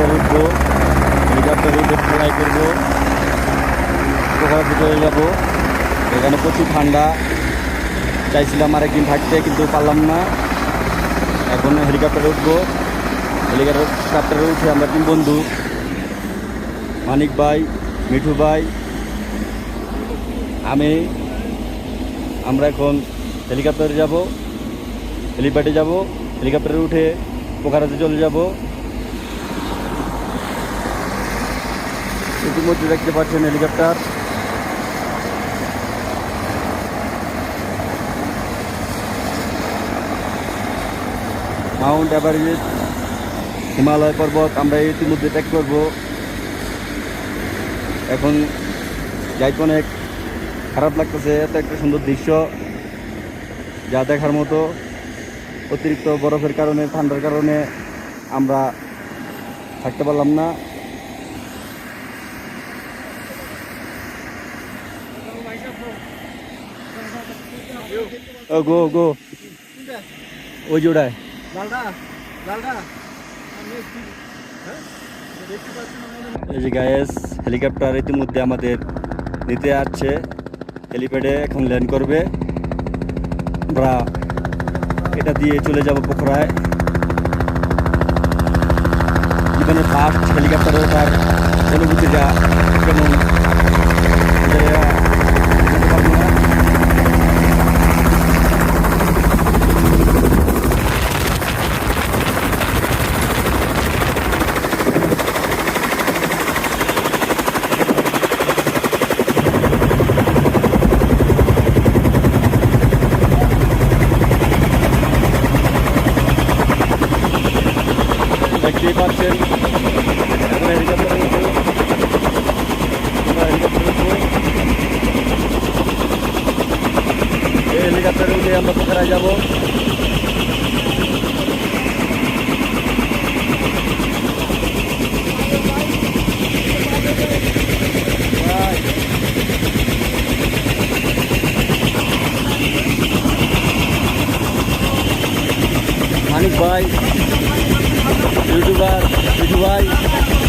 Helicopter উঠবো উঠে fly করব। পোখরাতে চলে যাব। এখানে প্রচুর ঠান্ডা। চাইছিলাম আরেকদিন থাকতে, কিন্তু পারলাম না। এখন হেলিকপ্টারে উঠবো। হেলিকপ্টারে উঠে আমরা তিন বন্ধু, মানিক ভাই, মিঠু ভাই, আমি। আমরা এখন হেলিকপ্টারে যাব, হেলিপ্যাডে যাব, হেলিকপ্টারে উঠে পোখারাতে চলে যাব। ইতিমধ্যে দেখতে পাচ্ছেন হেলিকপ্টার। মাউন্ট এভারেস্ট, হিমালয় পর্বত, আমরা ইতিমধ্যে ট্রেক করব। এখন যাইতে অনেক খারাপ লাগতেছে, এত একটা সুন্দর দৃশ্য যা দেখার মতো। অতিরিক্ত বরফের কারণে, ঠান্ডার কারণে আমরা থাকতে পারলাম না। ও গো গো। ওই জোড়ায়। এই যে গায়েস হেলিকপ্টার ইতিমধ্যে আমাদের নিতে আসছে। হেলিপ্যাডে এখন ল্যান্ড করবে। আমরা এটা দিয়ে চলে যাব পোখরায় জীবনের ফার্স্ট হেলিকপ্টারে ওঠার অনুভূতিটা কেমন এটা বলতে পারব না। দেখতেই পাচ্ছেন আমরা হেলিকপ্টারে উঠে আমরা ভাই ইউটিউবার। মিঠু ভাই